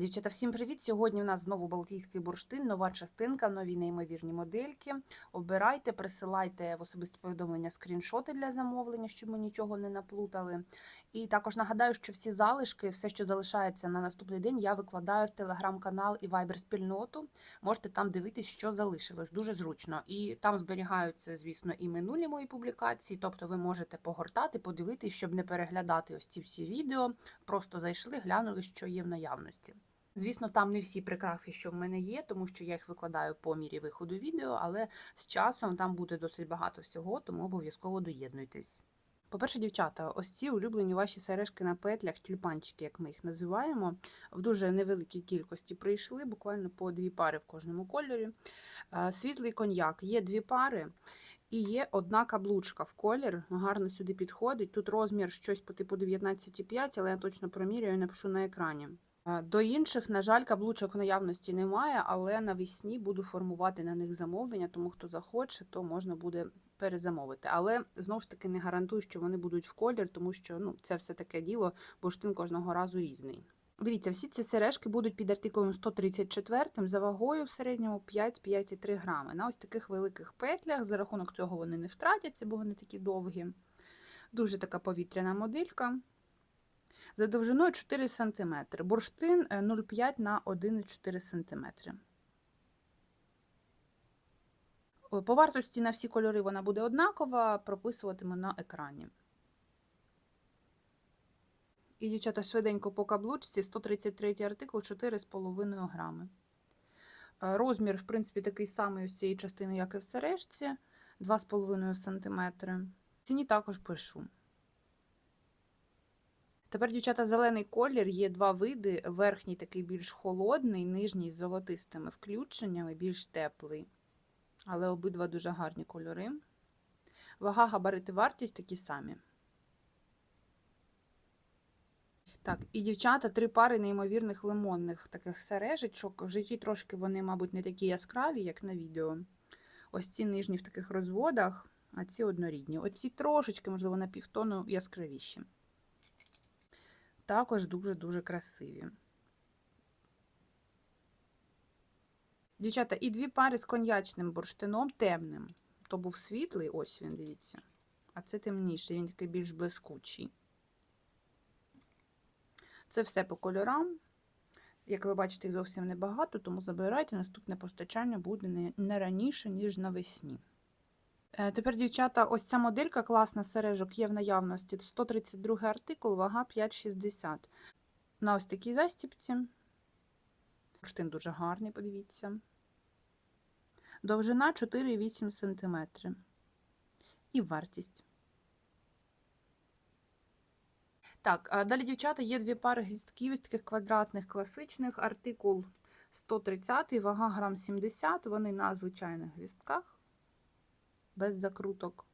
Дівчата, всім привіт! Сьогодні у нас знову Балтійський бурштин, нова частинка, нові неймовірні модельки. Обирайте, присилайте в особисті повідомлення скріншоти для замовлення, щоб ми нічого не наплутали. І також нагадаю, що всі залишки, все, що залишається на наступний день, я викладаю в телеграм-канал і вайбер-спільноту. Можете там дивитись, що залишилось. Дуже зручно. І там зберігаються, звісно, і минулі мої публікації. Тобто ви можете погортати, подивитись, щоб не переглядати ось ці всі відео. Просто зайшли, глянули, що є в наявності. Звісно, там не всі прикраси, що в мене є, тому що я їх викладаю по мірі виходу відео, але з часом там буде досить багато всього, тому обов'язково доєднуйтесь. По-перше, дівчата, ось ці улюблені ваші сережки на петлях, тюльпанчики, як ми їх називаємо, в дуже невеликій кількості прийшли, буквально по дві пари в кожному кольорі. Е, Світлий коньяк, є дві пари. І є одна каблучка в колір, гарно сюди підходить. Тут розмір щось по типу 19,5, але я точно проміряю напишу на екрані. Е, До інших, на жаль, каблучок наявності немає, але навесні буду формувати на них замовлення, тому хто захоче, то можна буде перезамовити. Але знову ж таки не гарантую, що вони будуть в колір, тому що ну, це все таке діло, бурштин кожного разу різний. Дивіться, всі ці сережки будуть під артикулом 134 за вагою в середньому 5-5,3 грами. На ось таких великих петлях. За рахунок цього вони не втратяться, бо вони такі довгі. Дуже така повітряна моделька. За довжиною 4 см. Бурштин е, 0,5 на 1,4 см. По вартості на всі кольори вона буде однакова, прописуватиме на екрані. І, дівчата, швиденько по каблучці 133 артикул 4,5 грами. Е, Розмір, в принципі, такий самий ось цієї частини, як і в сережці, 2,5 см. Ціні також пишу. Тепер, дівчата, зелений колір є два види. Верхній такий більш холодний, нижній з золотистими включеннями, більш теплий. Але обидва дуже гарні кольори. Вага, габарити, вартість такі самі. Так, і дівчата, три пари неймовірних лимонних таких сережечок. В житті трошки вони, мабуть, не такі яскраві, як на відео. Ось ці нижні в таких розводах, а ці однорідні. Оці трошечки, можливо, на півтону яскравіші. Також дуже-дуже красиві. Дівчата, і дві пари з коньячним бурштином темним. То був світлий, ось він, дивіться. А це темніший, він такий більш блискучий. Це все по кольорам. Як ви бачите, їх зовсім небагато, тому забирайте, наступне постачання буде не, раніше, ніж навесні. Е, Тепер, дівчата, ось ця моделька класна сережок є в наявності. 132 артикул, вага 5,60. На ось такій застіпці. Штин дуже гарний, подивіться. Довжина 4,8 см. І вартість. Так, далі, дівчата, є дві пари гвістків із таких квадратних класичних. Артикул 130, вага грам 70, вони на звичайних гвістках, без закруток.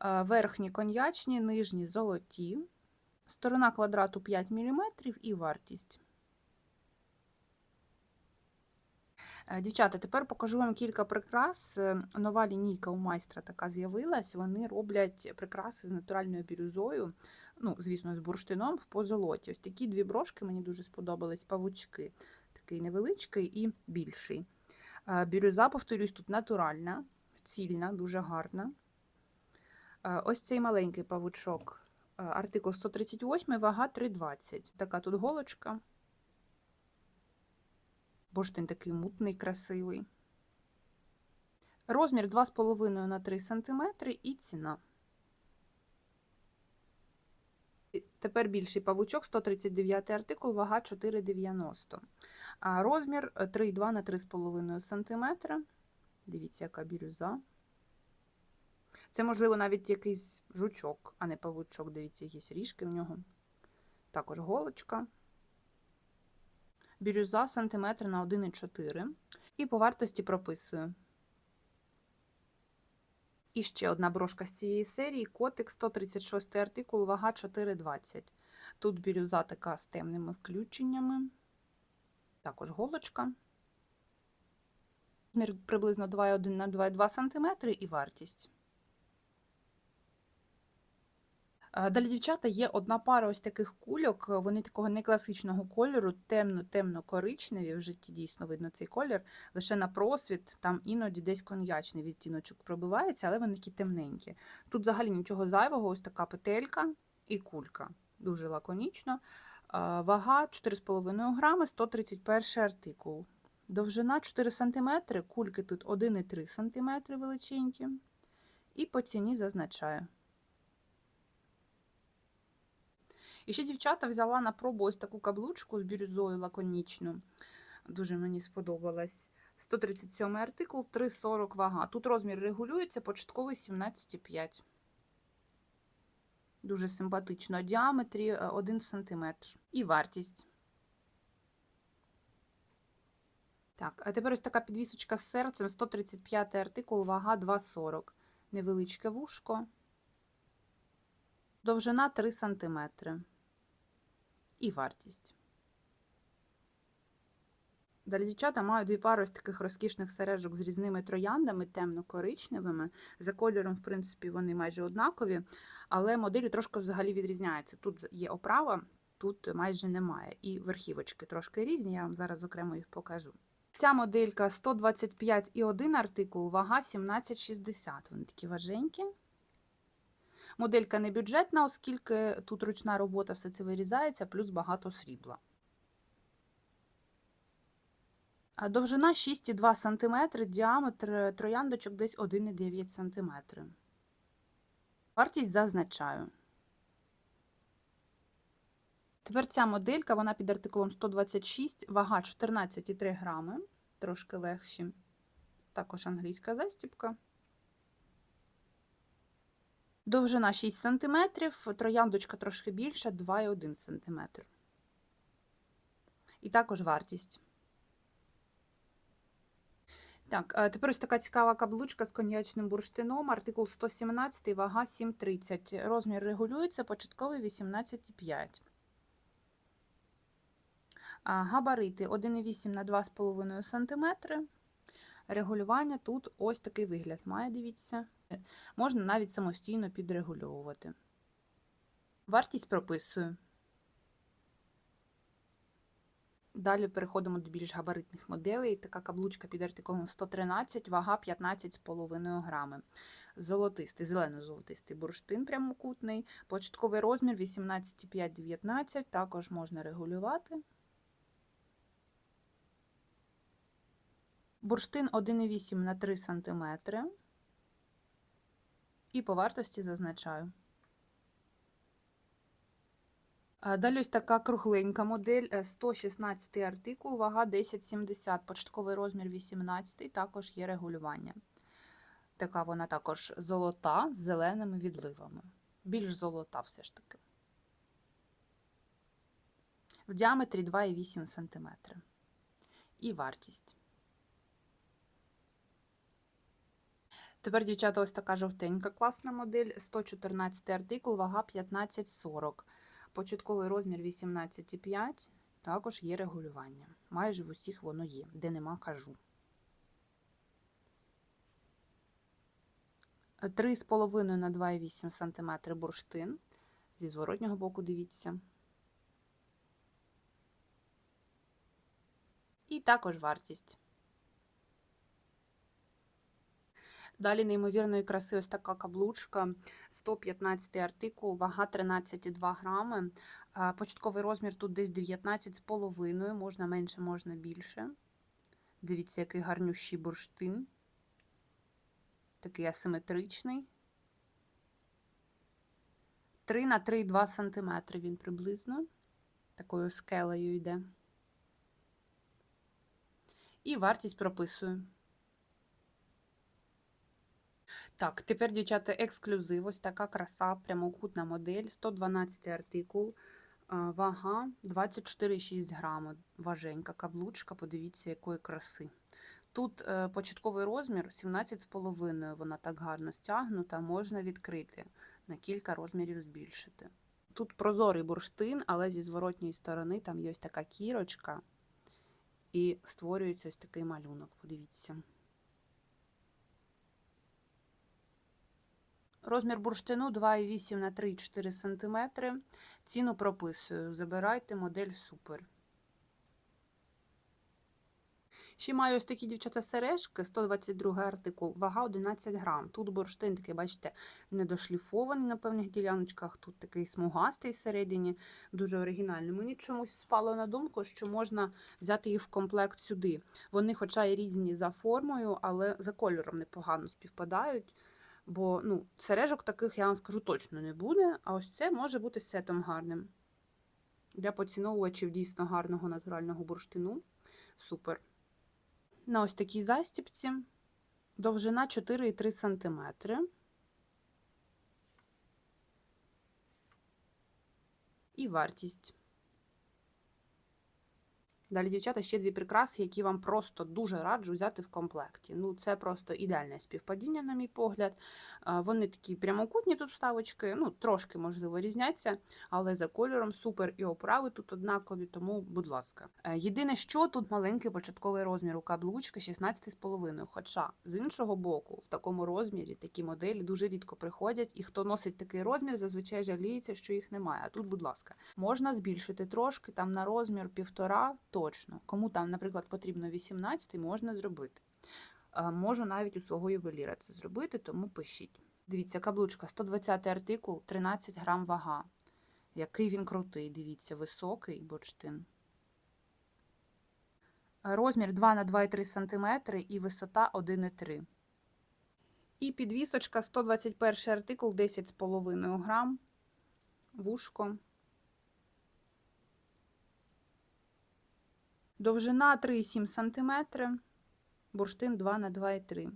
Верхні коньячні, нижні золоті. Сторона квадрату 5 мм і вартість. Е, Дівчата, тепер покажу вам кілька прикрас. Е, Нова лінійка у майстра така з'явилась. Вони роблять прикраси з натуральною бірюзою, ну, звісно, з бурштином в позолоті. Ось такі дві брошки мені дуже сподобались, павучки. Такий невеличкий і більший. Е, Бірюза, повторюсь, тут натуральна, цільна, дуже гарна. Е, Ось цей маленький павучок. е, Артикул 138, вага 3,20. Така тут голочка. Бурштин такий мутний, красивий. Розмір 2,5 на 3 см і ціна. Тепер більший павучок, 139 артикул, вага 4,90. А розмір 3,2 на 3,5 см. Дивіться, яка бірюза. Це, можливо, навіть якийсь жучок, а не павучок. Дивіться, якісь ріжки в нього. Також голочка бірюза сантиметр на 1,4 і по вартості прописую. І ще одна брошка з цієї серії котик 136 артикул, вага 4,20. Тут бірюза така з темними включеннями, також голочка. Розмір приблизно 2,1 на 2,2 см і вартість. Е, Далі, дівчата, є одна пара ось таких кульок. е, Вони такого некласичного кольору, темно-темно-коричневі. В житті дійсно видно цей колір. Лише на просвіт, там іноді десь коньячний відтіночок пробивається, але вони такі темненькі. Тут взагалі нічого зайвого, ось така петелька і кулька. Дуже лаконічно. Е, Вага 4,5 грами, 131 артикул. Довжина 4 см, кульки тут 1,3 см величенькі. І по ціні зазначаю. І ще дівчата взяла на пробу ось таку каблучку з бірюзою лаконічну. Дуже мені сподобалась. 137 артикул, 3,40 вага. Тут розмір регулюється, початковий 17,5. Дуже симпатично. Діаметрі 1 см. І вартість. Так, а тепер ось така підвісочка з серцем, 135 артикул, вага 2,40. Невеличке вушко. Довжина 3 см. І вартість. Далі дівчата маю дві пари ось таких розкішних сережок з різними трояндами, темно-коричневими. За кольором, в принципі, вони майже однакові, але моделі трошки взагалі відрізняються. Тут є оправа, тут майже немає. І верхівочки трошки різні, я вам зараз окремо їх покажу. Ця моделька 125,1 артикул, вага 17,60. Вони такі важенькі. Моделька не бюджетна, оскільки тут ручна робота, все це вирізається, плюс багато срібла. Довжина 6,2 см, діаметр трояндочок десь 1,9 см. Вартість зазначаю. Тепер ця моделька, вона під артикулом 126, вага 14,3 грами, трошки легші. Також англійська застіпка. Довжина 6 см, трояндочка трошки більша, 2,1 см. І також вартість. Так, е, тепер ось така цікава каблучка з коньячним бурштином, артикул 117, вага 7,30. Розмір регулюється, початковий 18,5. Габарити 1,8 на 2,5 см. Регулювання тут ось такий вигляд має, дивіться. Можна навіть самостійно підрегульовувати. Вартість прописую. Далі переходимо до більш габаритних моделей. Така каблучка під артикулом 113, вага 15,5 грами. Золотистий, зелено-золотистий бурштин прямокутний, початковий розмір 18,5-19, також можна регулювати. Бурштин 1,8 на 3 см. І по вартості зазначаю. Далі ось така кругленька модель, е, 116 артикул, вага 10,70, початковий розмір 18, також є регулювання. Така вона також золота з зеленими відливами. Більш золота все ж таки. В діаметрі 2,8 см. І вартість. Тепер, дівчата, ось така жовтенька класна модель, 114 артикул, вага 15,40. Початковий розмір 18,5, також є регулювання. Майже в усіх воно є, де нема кажу. 3,5 на 2,8 см бурштин. Зі зворотнього боку дивіться. І також вартість. Далі неймовірної краси ось така каблучка, 115 артикул, вага 13,2 грами. Початковий розмір тут десь 19,5, можна менше, можна більше. Дивіться, який гарнющий бурштин. Такий асиметричний. 3 на 3,2 см він приблизно. Такою скелею йде. І вартість прописую. Так, тепер, дівчата, ексклюзив. Ось така краса, прямокутна модель, 112 артикул, вага 24,6 грама. Важенька каблучка, подивіться, якої краси. Тут е, початковий розмір 17,5, вона так гарно стягнута, можна відкрити, на кілька розмірів збільшити. Тут прозорий бурштин, але зі зворотньої сторони там є ось така кірочка, і створюється ось такий малюнок, подивіться. Розмір бурштину 2,8 на 3,4 см. Ціну прописую. Забирайте модель супер. Ще маю ось такі дівчата сережки, 122 артикул, вага 11 грам. Тут бурштин такий, бачите, недошліфований на певних діляночках, тут такий смугастий всередині, дуже оригінальний. Мені чомусь спало на думку, що можна взяти їх в комплект сюди. Вони, хоча і різні за формою, але за кольором непогано співпадають. Бо ну, сережок таких, я вам скажу, точно не буде. А ось це може бути сетом гарним. Для поціновувачів дійсно гарного натурального бурштину. Супер. На ось такій застіпці довжина 4,3 см. І вартість. Далі, дівчата, ще дві прикраси, які вам просто дуже раджу взяти в комплекті. Ну, це просто ідеальне співпадіння, на мій погляд. Вони такі прямокутні тут вставочки, ну, трошки, можливо, різняться, але за кольором супер і оправи тут однакові, тому, будь ласка. Е, Єдине, що тут маленький початковий розмір у каблучки 16,5. Хоча, з іншого боку, в такому розмірі такі моделі дуже рідко приходять, і хто носить такий розмір, зазвичай жаліється, що їх немає. А тут, будь ласка, можна збільшити трошки там на розмір півтора точно. Кому там, наприклад, потрібно 18, можна зробити. Е, Можу навіть у свого ювеліра це зробити, тому пишіть. Дивіться, каблучка 120 артикул, 13 грам вага. Який він крутий, дивіться, високий бурштин. Розмір 2 на 2,3 см і висота 1,3 І підвісочка 121 артикул, 10,5 грам. Вушко. Довжина 3,7 см, бурштин 2 на 2,3.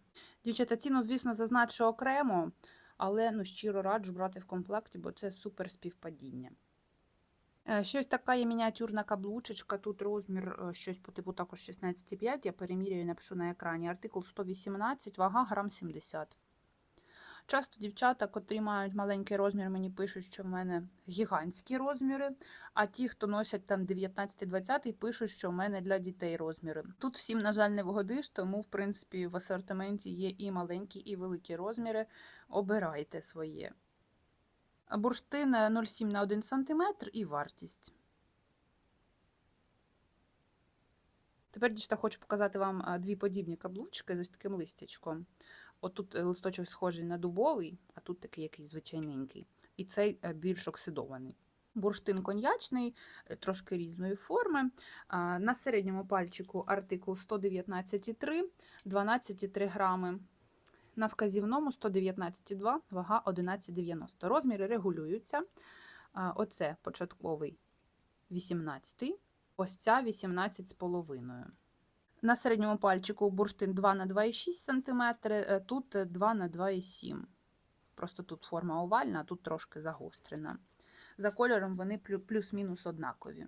Дівчата, ціну, звісно, зазначу окремо, але ну, щиро раджу брати в комплекті, бо це супер співпадіння. Е, Щось така є мініатюрна каблучечка, тут розмір е, щось по типу також 16,5, я перемірюю, напишу на екрані. Артикул 118, вага грам 70. Часто дівчата, котрі мають маленький розмір, мені пишуть, що в мене гігантські розміри, а ті, хто носять там 19-20, пишуть, що в мене для дітей розміри. Тут всім, на жаль, не вгодиш, тому, в принципі, в асортименті є і маленькі, і великі розміри. Обирайте своє. Бурштин 0,7 на 1 см і вартість. Тепер, дівчата, хочу показати вам дві подібні каблучки з ось таким листячком. Отут е, листочок схожий на дубовий, а тут такий якийсь звичайненький. І цей е, більш оксидований. Бурштин коньячний, е, трошки різної форми. На середньому пальчику артикул 119,3, 12,3 грами. На вказівному 119,2, вага 11,90. Розміри регулюються. Оце початковий 18, ось ця 18,5. На середньому пальчику бурштин 2 на 2,6 см, е, тут 2 на 2,7 Просто тут форма овальна, а тут трошки загострена. За кольором вони плюс-мінус однакові.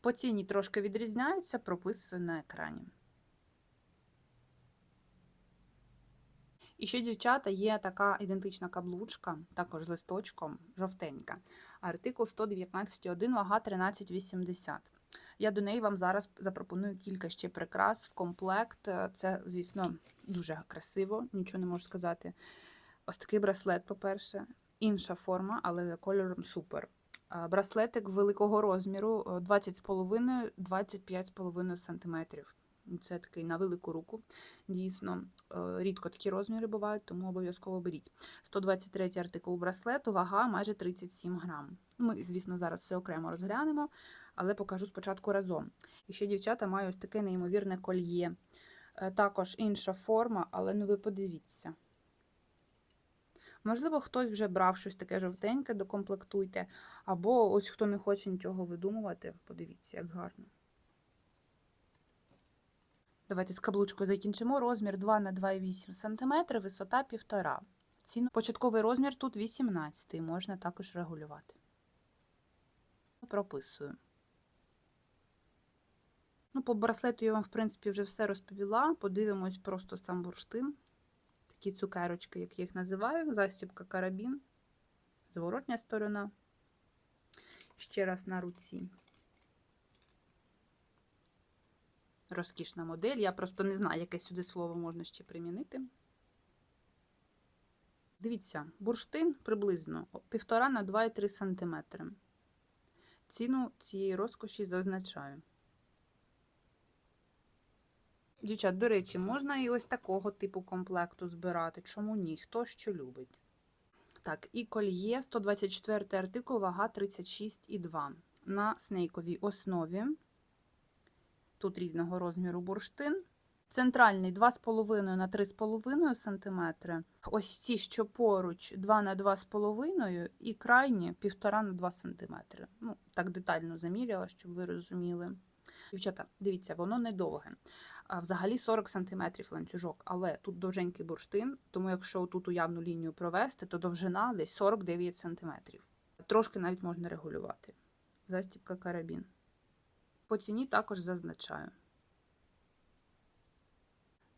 По ціні трошки відрізняються, прописую на екрані. І ще, дівчата, є така ідентична каблучка, також з листочком, жовтенька. Артикул 119,1, вага 13,80. Я до неї вам зараз запропоную кілька ще прикрас в комплект. Е, Це, звісно, дуже красиво, нічого не можу сказати. Ось такий браслет, по-перше, інша форма, але за кольором супер. Е, Браслетик великого розміру е, 20,5-25,5 см. Це такий на велику руку. Дійсно, е, рідко такі розміри бувають, тому обов'язково беріть. 123 артикул браслету, вага майже 37 грам. Ми, звісно, зараз все окремо розглянемо, але покажу спочатку разом. І ще дівчата маю ось таке неймовірне кольє. Е, Також інша форма, але ну ви подивіться. Можливо, хтось вже брав щось таке жовтеньке, докомплектуйте. Або ось хто не хоче нічого видумувати, подивіться, як гарно. Давайте з каблучкою закінчимо. Розмір 2 на 2,8 см, висота 1,5 Ціну. Початковий розмір тут 18 можна також регулювати. Прописую. Ну, по браслету я вам, в принципі, вже все розповіла. Подивимось просто сам бурштин. Такі цукерочки, як я їх називаю. Застібка карабін. Зворотня сторона. Ще раз на руці. Розкішна модель. Я просто не знаю, яке сюди слово можна ще примінити. Дивіться, бурштин приблизно 1,5 на 2,3 см. Ціну цієї розкоші зазначаю. Дівчат, до речі, можна і ось такого типу комплекту збирати. Чому ні? Хто що любить. Так, і кольє 124 артикул, вага 36,2 на снейковій основі. Тут різного розміру бурштин. Центральний 2,5 на 3,5 см. Ось ці, що поруч 2 на 2,5 і крайні 1,5 на 2 см. Ну, так детально заміряла, щоб ви розуміли. Дівчата, дивіться, воно недовге. А Взагалі 40 см ланцюжок, але тут довженький бурштин, тому якщо тут уявну лінію провести, то довжина десь 49 см. Трошки навіть можна регулювати. Застібка карабін. По ціні також зазначаю.